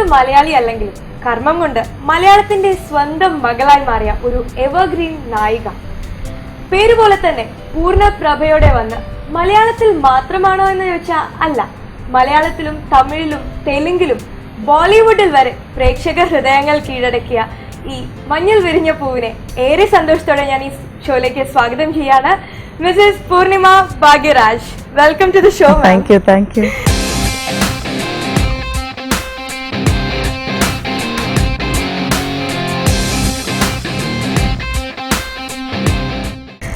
കൊണ്ട് മലയാളി അല്ലെങ്കിലും കർമ്മം കൊണ്ട് മലയാളത്തിന്റെ സ്വന്തം മകളായി മാറിയ ഒരു എവർഗ്രീൻ നായിക പേരുപോലെ തന്നെ പൂർണ്ണ പ്രഭയോടെ വന്ന് മലയാളത്തിൽ മാത്രമാണോ എന്ന് ചോദിച്ചാൽ അല്ല മലയാളത്തിലും തമിഴിലും തെലുങ്കിലും ബോളിവുഡിൽ വരെ പ്രേക്ഷക ഹൃദയങ്ങൾ കീഴടക്കിയ ഈ മഞ്ഞൾ വിരിഞ്ഞ പൂവിനെ ഏറെ സന്തോഷത്തോടെ ഞാൻ ഈ ഷോയിലേക്ക് സ്വാഗതം ചെയ്യാണ് Mrs Purnima Bhagyaraj welcome to the show thank you thank you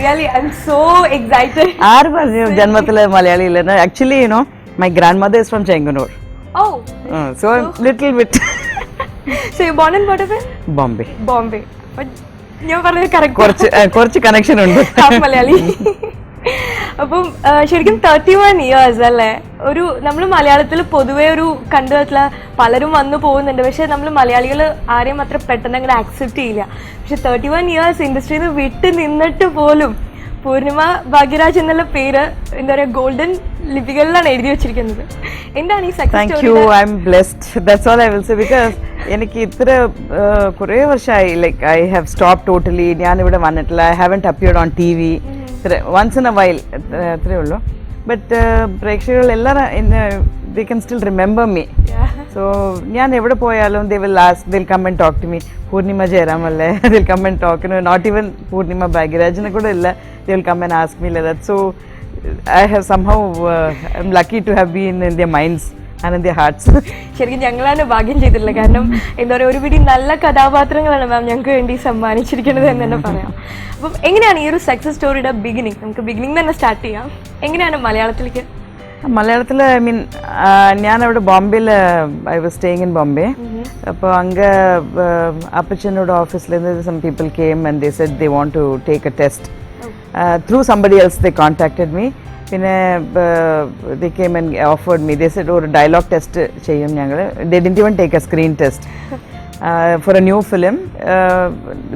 really i'm so excited excited ആര് പറഞ്ഞു ജന്മത്തിലെ മലയാളി ഇല്ലെന്ന് actually you know my grandmother is from Chengannur oh so little bit so you born and what Bombay Bombay ഞാൻ പറഞ്ഞത് correct കുറച്ച് കുറച്ച് connection ഉണ്ട് മലയാളി അപ്പം ശരിക്കും തേർട്ടി വൺ ഇയേഴ്സ് അല്ലേ ഒരു നമ്മൾ മലയാളത്തിൽ പൊതുവെ ഒരു കണ്ടുവരുന്ന പലരും വന്നു പോകുന്നുണ്ട് പക്ഷെ നമ്മൾ മലയാളികൾ ആരെയും അത്ര പെട്ടെന്ന് അങ്ങനെ ആക്സെപ്റ്റ് ചെയ്യില്ല പക്ഷെ തേർട്ടി വൺ ഇയേഴ്സ് ഇൻഡസ്ട്രിയിൽ നിന്ന് വിട്ട് നിന്നിട്ട് പോലും പൂർണിമ ഭാഗ്യരാജ് എന്നുള്ള പേര് എന്താ പറയുക ഗോൾഡൻ ലിപികളിലാണ് എഴുതി വെച്ചിരിക്കുന്നത് എന്താണ് ഈ success you I am blessed that's all I will say because എനിക്ക് ഇത്ര കുറേ വർഷമായി like I have stop totally ഞാനിവിടെ വന്നിട്ടില്ല I haven't appeared on T V once once in while while ഉള്ളൂ ബട്ട് പ്രേക്ഷകർ എല്ലാവരും എന്നെ they can still remember me so ഞാൻ എവിടെ പോയാലും they will last they'll come and talk to me Purnima ജയറാമല്ലേ they'll come and talk not even Purnima ഭാഗ്യരാജിനെ കൂടെ ഇല്ല they will come and ask me so I have somehow I am lucky to have been in their minds and hearts ശരിക്കും ഞങ്ങളാണ് ഭാഗ്യം ചെയ്തിട്ടുള്ളത് കാരണം എന്താ പറയുക ഒരുപിടി നല്ല കഥാപാത്രങ്ങളാണ് മാം ഞങ്ങൾക്ക് വേണ്ടി സമ്മാനിച്ചിരിക്കുന്നത് എന്ന് തന്നെ പറയാം അപ്പം എങ്ങനെയാണ് ഈ ഒരു സക്സസ് സ്റ്റോറിയുടെ ബിഗിനിങ് നമുക്ക് ബിഗിനിങ് തന്നെ സ്റ്റാർട്ട് ചെയ്യാം എങ്ങനെയാണ് മലയാളത്തിലേക്ക് മലയാളത്തിൽ ഐ മീൻ ഞാൻ അവിടെ ബോംബെയിൽ I was staying in Bombay അപ്പോൾ അങ്ങ് അപ്പച്ചനോട് ഓഫീസിലിരുന്ന് some people came and they said they want to take a test through somebody else they contacted me പിന്നെ they came and offered me this ഒരു dialogue test ചെയ്യും ഞങ്ങൾ they didn't even take a screen test for a new film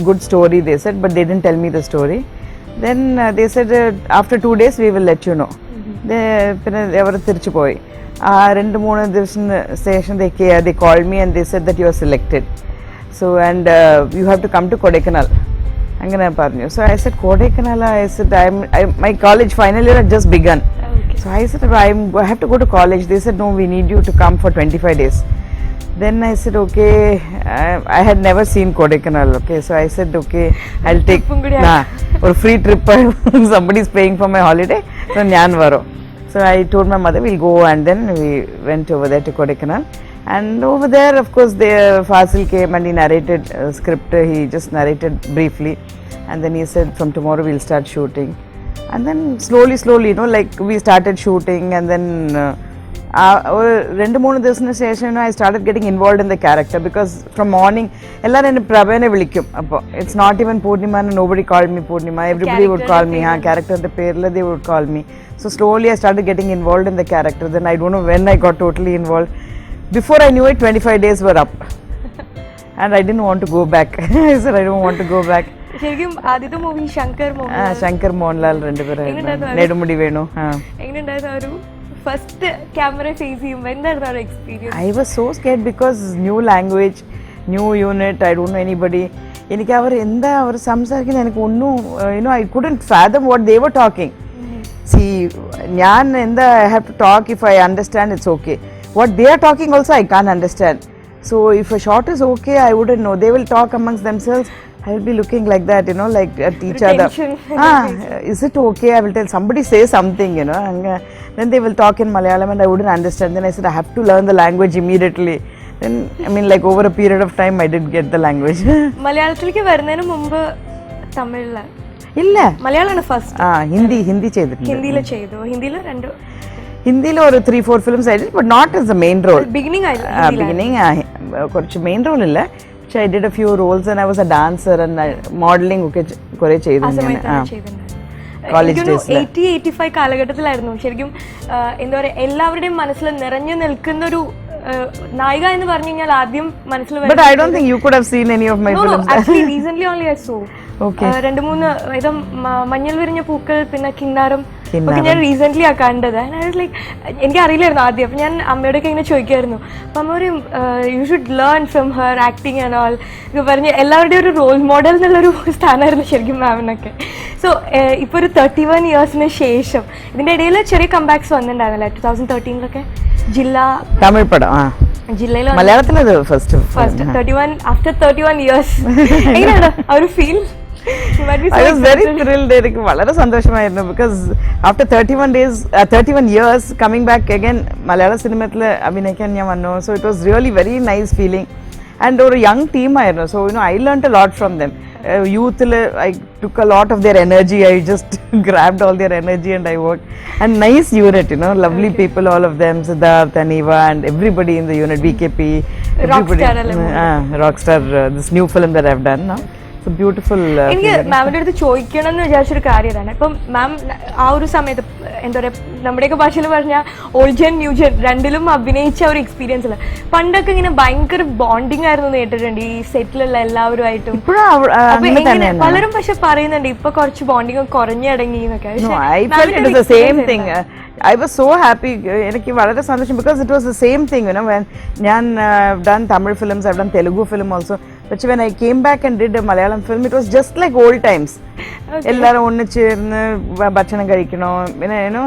good story they said but they didn't tell me the story then they said after two days we will let you know പിന്നെ അവർ തിരിച്ചു പോയി ആ രണ്ട് മൂന്ന് ദിവസം ശേഷം they കെ they call me and they said that you are selected so and you have to come to Kodaikanal അങ്ങനെ പറഞ്ഞു so I said Kodaikanal I said I my college final year just begun So I said, I'm, I have to go to college. They said, no, we need you to come for 25 days. Then I said, okay, I, I had never seen Kodaikanal. Okay, so I said, okay, I'll take Trip കൂടി nah, or free trip. Somebody's paying for my holiday. So Nyan Varo. So I told my mother, we'll go, and then we went over there to Kodaikanal. And over there, of course, the Fasil came and he narrated a uh, script. He just narrated briefly, and then he said, "From tomorrow, we'll start shooting." And then slowly, slowly, you know, like we started shooting, and then. Uh, uh രണ്ട് മൂന്ന് ദിവസത്തിന് I start getting involve in the character because from morning എല്ലാവരും എന്നെ പ്രഭേനെ വിളിക്കും അപ്പോൾ it's Nobody called me nobody call me Purnima everybody would character the ആ They would call me. So slowly, I started getting involved in the character. Then I don't know when I got totally involved. Before I knew it, 25 days were up. and I didn't want to go back. I said, I don't want to go back. ശരിക്കും ആദ്യത്തെ movie Shankar Mohanlal Shankar Mohanlal രണ്ടുപേരായിരുന്നു നെടുമുടി വേണു എങ്ങനെയുണ്ടായിരുന്നു ഒരു first camera face ചെയ്യുമ്പോൾ എന്തായിരുന്നു experience I was so scared because new language new unit I don't know anybody എനിക്ക് അവർ എന്താ അവർ സംസാരിക്കുന്നത് എനിക്ക് ഒന്നും you know I couldn't fathom what they were talking see ഞാൻ എന്താ I have to talk if I understand it's okay What they are talking also, I can't understand. So if a shot is okay, I wouldn't know. They will talk amongst themselves. I will be looking like that, you know, like at each other. ah, is it okay? I will tell somebody say something, you know, and then they will talk in Malayalam and I wouldn't understand. Then I said I have to learn the language immediately. Then I mean, like over a period of time, I did get the language. മലയാളത്തിലേക്ക് വരുന്നതിന് മുമ്പ് തമിഴിലാണ് ഇല്ല മലയാളമാണ് first ആ ഹിന്ദി ഹിന്ദി ചെയ്തിട്ടുണ്ട് ഹിന്ദിയിൽ ചെയ്തു ഹിന്ദിയിൽ രണ്ട് ഹിന്ദിയിൽ ഒരു ത്രീ ഫോർ ഫിലിംസ് ആയിട്ട് but not as a main role beginning beginning കുറച്ച് മെയിൻ റോൾ ഇല്ല പക്ഷെ I did a few roles and I was a dancer and modelling ഒക്കെ കുറെ ചെയ്തു കാലഘട്ടത്തിലായിരുന്നു ശരിക്കും എന്താ പറയുക എല്ലാവരുടെയും മനസ്സിൽ നിറഞ്ഞു നിൽക്കുന്ന ഒരു നായിക എന്ന് പറഞ്ഞു കഴിഞ്ഞാൽ ആദ്യം മനസ്സിൽ റീസെന്റ് ഓൺലി ഐ സോ രണ്ട് മൂന്ന് മഞ്ഞൾ വിരിഞ്ഞ പൂക്കൾ പിന്നെ കിന്നാരം ഓക്കെ ഞാൻ റീസെന്റ് ആ കണ്ടത് ലൈക്ക് എനിക്ക് അറിയില്ലായിരുന്നു ആദ്യം അപ്പം ഞാൻ അമ്മയോടൊക്കെ ഇങ്ങനെ ചോദിക്കായിരുന്നു അപ്പം അമ്മ ഒരു you should learn from her acting and all പറഞ്ഞ് എല്ലാവരുടെയും ഒരു റോൾ മോഡൽ എന്നുള്ളൊരു സ്ഥാനമായിരുന്നു ശരിക്കും മാമിനൊക്കെ സോ ഇപ്പോൾ ഒരു തേർട്ടി വൺ ഇയേഴ്സിന് ശേഷം ഇതിൻ്റെ ഇടയിൽ ചെറിയ കമ്പാക്സ് വന്നിട്ടുണ്ടായിരുന്നല്ലേ ടു തൗസൻഡ് തേർട്ടീനിലൊക്കെ ജില്ല തമിഴ് പടം ആ ജില്ലയിലെ മലയാളത്തിലത് first first thirty one after thirty one years എങ്ങനെയാണ് ആ ഒരു feel I was very thrilled, Eric. Because after 31 days, uh, 31 years coming back again, Malayala cinema, I so it was really very nice feeling. And our young team, I know. So, you know, I learned a lot from them. Uh, youth, I took a lot of their energy. I just grabbed all their energy and I worked. And nice unit, you know, lovely people, all of them Siddharth and and everybody in the unit, BKP. Ah, rockstar, uh, uh, Rockstar this new film that I've done beautiful uh, എനിക്ക് മാമിൻ്റെ അടുത്ത് ചോദിക്കണം എന്ന് വിചാരിച്ചൊരു കാര്യം തന്നെ ഇപ്പം മാം ആ ഒരു സമയത്ത് എന്താ പറയുക നമ്മുടെയൊക്കെ ഭാഷയിൽ പറഞ്ഞാൽ ഓൾഡ് ജെൻ ന്യൂ ജെൻ രണ്ടിലും അഭിനയിച്ച ഒരു എക്സ്പീരിയൻസ് അല്ല പണ്ടൊക്കെ ഇങ്ങനെ ഭയങ്കര ബോണ്ടിങ് ആയിരുന്നു കേട്ടിട്ടുണ്ട് ഈ സെറ്റിലുള്ള എല്ലാവരുമായിട്ടും പലരും പക്ഷെ പറയുന്നുണ്ട് ഇപ്പൊ കുറച്ച് ബോണ്ടിങ് കുറഞ്ഞു അടങ്ങി എന്നൊക്കെ ഐ വാസ് സോ ഹാപ്പി എനിക്ക് വളരെ സന്തോഷം because it was the same thing ഞാൻ done Tamil films I done Telugu film also പക്ഷെ when I came back and did Malayalam film it was just like old times എല്ലാവരും ഒന്നിച്ചിരുന്ന് ഭക്ഷണം കഴിക്കണോ പിന്നെ ഏനോ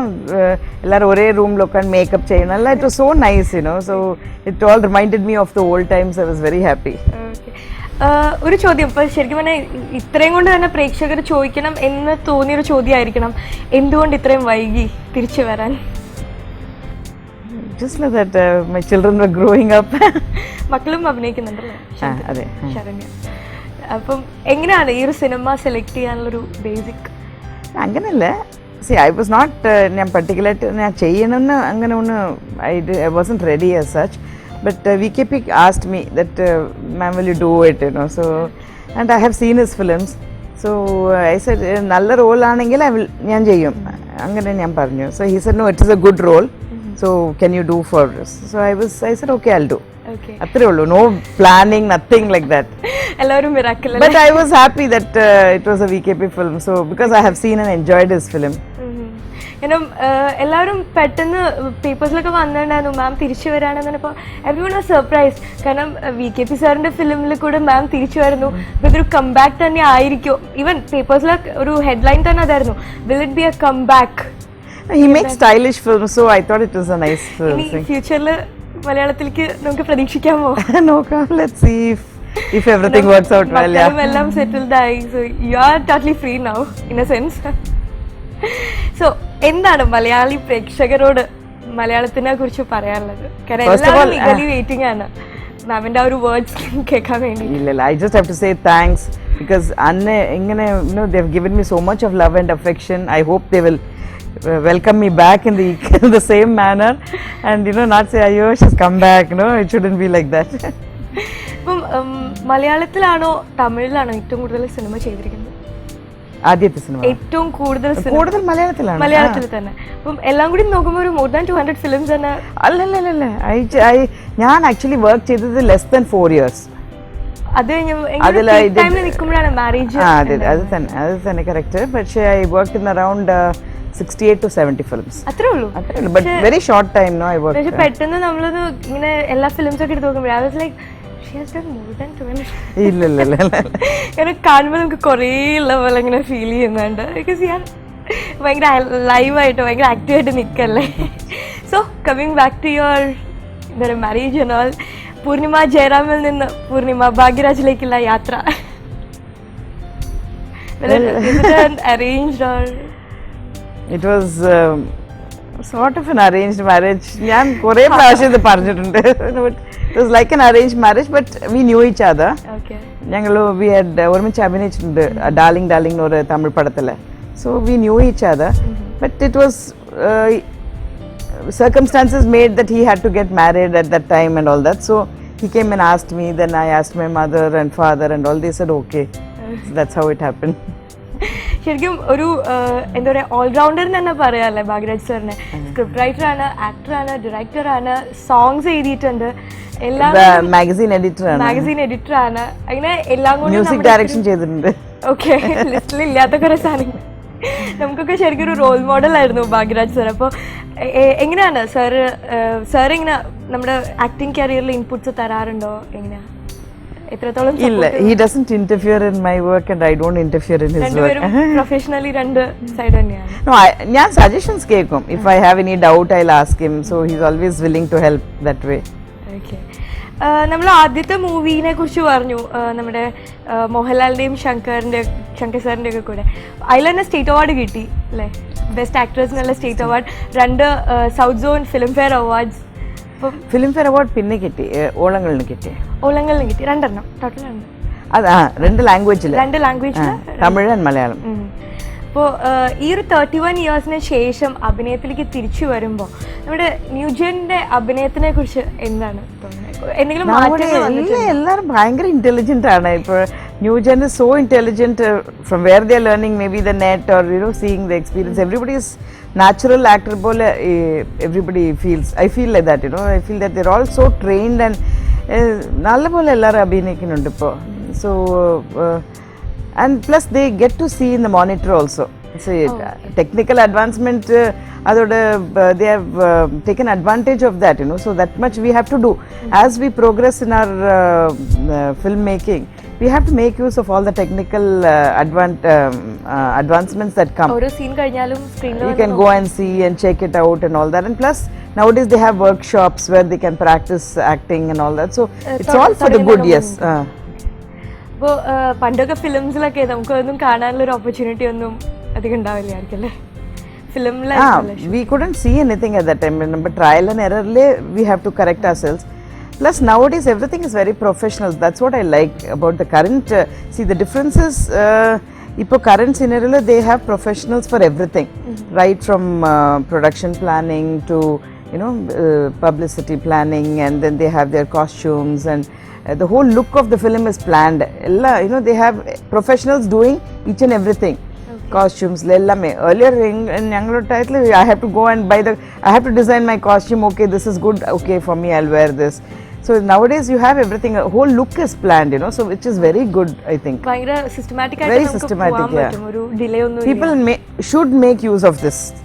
എല്ലാവരും ഒരേ റൂമിൽ ഉക്കാൻ മേക്കപ്പ് ചെയ്യണം എല്ലാം it was so nice you know so it all reminded me of the old times I was very happy ഒരു ചോദ്യം ഇപ്പൊ ശരിക്കും പറഞ്ഞാൽ ഇത്രയും കൊണ്ട് തന്നെ പ്രേക്ഷകർ ചോദിക്കണം എന്ന് തോന്നിയൊരു ചോദ്യമായിരിക്കണം എന്തുകൊണ്ട് ഇത്രയും വൈകി തിരിച്ചു വരാൻ just like that my children were growing up മക്കളും അഭിനയിക്കുന്നുണ്ടല്ലേ അതെ ശരണ്യ അപ്പം എങ്ങനെയാണ് ഈ ഒരു സിനിമ സെലക്ട് ചെയ്യാനുള്ളൊരു ബേസിക് അങ്ങനെയല്ല സി ഐ വാസ് നോട്ട് ഞാൻ പർട്ടിക്കുലറായിട്ട് ഞാൻ ചെയ്യണമെന്ന് അങ്ങനെ ഒന്ന് I wasn't ready as such but V K P asked me that ma'am will you do it you know so and I have seen his films so I say നല്ല റോളാണെങ്കിൽ I will ഞാൻ ചെയ്യും അങ്ങനെ ഞാൻ പറഞ്ഞു so he said no it is a good role so can you do for so I was I said okay I do അത്രേ ഉള്ളൂ no planning nothing like that എല്ലാവരും but I was happy that it was a V K P film so because I have seen and enjoyed this film എല്ലാവരും പെട്ടെന്ന് പേപ്പേഴ്സിലൊക്കെ വന്നിട്ടുണ്ടായിരുന്നു ma'am തിരിച്ചു വരാണെന്നാണ് everyone was surprise കാരണം V K P സാറിന്റെ ഫിലിമിൽ കൂടെ മാം തിരിച്ചു വരുന്നു അപ്പോൾ ഇതൊരു കംബാക്ക് തന്നെ ആയിരിക്കും ഈവൻ പേപ്പേഴ്സിലൊക്കെ ഒരു ഹെഡ്ലൈൻ തന്നെ അതായിരുന്നു will it be a comeback he makes stylish films, so I thought it was a nice film. ഫ്യൂച്ചറിൽ മലയാളത്തിലേക്ക് നമുക്ക് പ്രതീക്ഷിക്കാമോ നോക്കാം let see if everything works out well yeah എല്ലാം സെറ്റിൽഡ് ആയി so you are totally free now in a sense so എന്താണ് മലയാളി പ്രേക്ഷകരോട് മലയാളത്തിനെ കുറിച്ച് പറയാനുള്ളത് കാരണം എല്ലാവരും ഈഗലി വെയിറ്റിംഗ് ആണ് മാമിന്റെ ഒരു വേർഡ്സ് കേൾക്കാൻ വേണ്ടി ഇല്ല I just have to say thanks because അന്ന് ഇങ്ങനെ you know they have given me so much of love and affection I hope they will Uh, welcome me back in the in the same manner and you know not say അയ്യോ she's come back no it shouldn't be like that ഇപ്പം മലയാളത്തിലാണോ തമിഴിലാണോ ഏറ്റവും കൂടുതൽ cinema ചെയ്തിരിക്കുന്നത് ആദ്യത്തെ cinema ഏറ്റവും കൂടുതൽ കൂടുതൽ മലയാളത്തിലാണ് മലയാളത്തിൽ തന്നെ അപ്പം എല്ലാം കൂടി നോക്കുമ്പോൾ ഒരു more than two hundred films തന്നെ അല്ലല്ലല്ല ഐ ഞാൻ ആക്ച്വലി വർക്ക് ചെയ്തത് ലെസ് ദാൻ ഫോർ ഇയേഴ്സ് അത് കഴിഞ്ഞ് നിൽക്കുമ്പോഴാണ് മാരേജ് അതെ അത് തന്നെ അത് തന്നെ കറക്റ്റ് പക്ഷേ I work in around sixty eight to seventy films അത്രേ ഉള്ളൂ അത്രേ ഉള്ളൂ but very short time no I work പക്ഷേ പെട്ടെന്ന് നമ്മളൊന്ന് ഇങ്ങനെ എല്ലാ ഫിലിംസ് ഒക്കെ എടുത്ത് നോക്കുമ്പോൾ ഐ വാസ് ലൈക്ക് കാരണം കാണുമ്പോൾ നമുക്ക് കുറേ ഉള്ള പോലെ ഇങ്ങനെ ഫീൽ ചെയ്യുന്നുണ്ട് ബിക്കോസ് ഞാൻ ഭയങ്കര ലൈവായിട്ട് ഭയങ്കര ആക്റ്റീവായിട്ട് നിൽക്കല്ലേ so coming back to your ഇതൊരു മാരേജ് ആൻഡ് ഓൾ പൂർണിമ ജയറാമിൽ നിന്ന് പൂർണിമ ഭാഗ്യരാജിലേക്കുള്ള യാത്ര arranged all It was sort of an arranged marriage ഞാൻ കുറേ പ്രാവശ്യം ഇത് പറഞ്ഞിട്ടുണ്ട് it was like an arrange marriage but we knew each other okay ഞങ്ങൾ വി ഹഡ് ഒരുമിച്ച് അഭിനയിച്ചിട്ടുണ്ട് ഡാർലിംഗ് ഡാർലിംഗ് ഒരു തമിഴ് പടത്തിൽ so we knew each other but it was circumstances made that he had to get married at that time and all that. So he came and asked me. Then I asked my mother and father, and all. They said okay. So that's how it happened. ശരിക്കും ഒരു എന്താ പറയുക allrounder തന്നെ പറയാമല്ലേ ഭാഗ്യരാജ് സാറിനെ script writer ആണ് actor ആണ് director ആണ് സോങ്സ് എഴുതിയിട്ടുണ്ട് എല്ലാം മാഗസീൻ എഡിറ്ററാണ് മാഗസീൻ എഡിറ്ററാണ് അങ്ങനെ എല്ലാം കൂടി മ്യൂസിക് ഡയറക്ഷൻ ചെയ്തിട്ടുണ്ട് ഓക്കെ ലിസ്റ്റിൽ ഇല്ലാത്ത കുറേ സാധനങ്ങൾ നമുക്കൊക്കെ ശരിക്കും ഒരു റോൾ മോഡൽ ആയിരുന്നു ഭാഗ്യരാജ് സാർ അപ്പോൾ എങ്ങനെയാണ് സാർ സാർ എങ്ങനെ നമ്മുടെ ആക്ടിങ് കരിയറിൽ ഇൻപുട്സ് തരാറുണ്ടോ എങ്ങനെയാണ് എത്രത്തോളം ഇല്ല he doesn't interfere in my work and I don't interfere in his work professionally രണ്ട് സൈഡ് തന്നെയാണ് നോ ഞാൻ സജഷൻസ് കേൾക്കും if I have any doubt I ask him so he is always willing to help that way okay നമ്മൾ ആദ്യത്തെ മൂവിനെ കുറിച്ച് പറഞ്ഞു uh, നമ്മുടെ uh, മോഹൻലാലിൻ്റെയും ശങ്കറിൻ്റെ Shankar സാറിൻ്റെ ഒക്കെ കൂടെ അതിൽ തന്നെ സ്റ്റേറ്റ് അവാർഡ് കിട്ടി അല്ലേ ബെസ്റ്റ് ആക്ട്രസ് എന്നുള്ള സ്റ്റേറ്റ് അവാർഡ് രണ്ട് south zone Filmfare awards അപ്പം ഫിലിംഫെയർ അവാർഡ് പിന്നെ കിട്ടി ഓളങ്ങളിൽ കിട്ടി ഓളങ്ങളിൽ കിട്ടി രണ്ടെണ്ണം ടോട്ടൽ രണ്ട് അതാ രണ്ട് ലാംഗ്വേജിൽ രണ്ട് ലാംഗ്വേജിൽ തമിഴ് ആൻഡ് മലയാളം അപ്പോൾ ഈ ഒരു തേർട്ടി വൺ ഇയേഴ്സിന് ശേഷം അഭിനയത്തിലേക്ക് തിരിച്ചു വരുമ്പോൾ നമ്മുടെ ന്യൂജിയൻ്റെ അഭിനയത്തിനെ കുറിച്ച് എന്താണ് തോന്നുന്നത് എന്തെങ്കിലും എല്ലാവരും ഭയങ്കര ഇൻ്റലിജൻ്റ് ആണ് ഇപ്പോൾ new gen is so intelligent uh, from where they are learning maybe the net or you know seeing the experience mm-hmm. everybody is natural actorable eh, everybody feels i feel like that you know i feel that they're all so trained and eh, uh, so and plus they get to see in the monitor also so uh, technical advancement uh, uh they have taken advantage of that you know so that much we have to do mm-hmm. as we progress in our filmmaking we have to make use of all the technical uh, um, uh, advancements that come. You can go and see and check it out and all that. And plus, nowadays they have workshops where they can practice acting and all that. So, uh, it's all for the good, yes. Uh. ഇപ്പോൾ പണ്ടൊക്കെ ഫിലിംസിലൊക്കെ നമുക്ക് ഒന്നും കാണാനുള്ള ഒരു opportunity ഒന്നും അധികം ഉണ്ടാവില്ല ആയിരിക്കും ah, we we could see anything at the time നമ്മൾ trial and എററിൽ we have to correct ourselves Plus, nowadays everything is very professional. That's what I like about the current. Uh, see, the difference is, uh, current scenario, they have professionals for everything, mm-hmm. right from uh, production planning to you know uh, publicity planning, and then they have their costumes and the whole look of the film is planned. You know, they have professionals doing each and everything. Costumes, me Earlier in, in Yangalo title, I have to go and buy the. I have to design my costume. Okay, this is good. Okay, for me, I'll wear this. So nowadays you have everything, a whole look is planned, you know, so which is very good, I think. Very systematic, yeah. People should make use of this.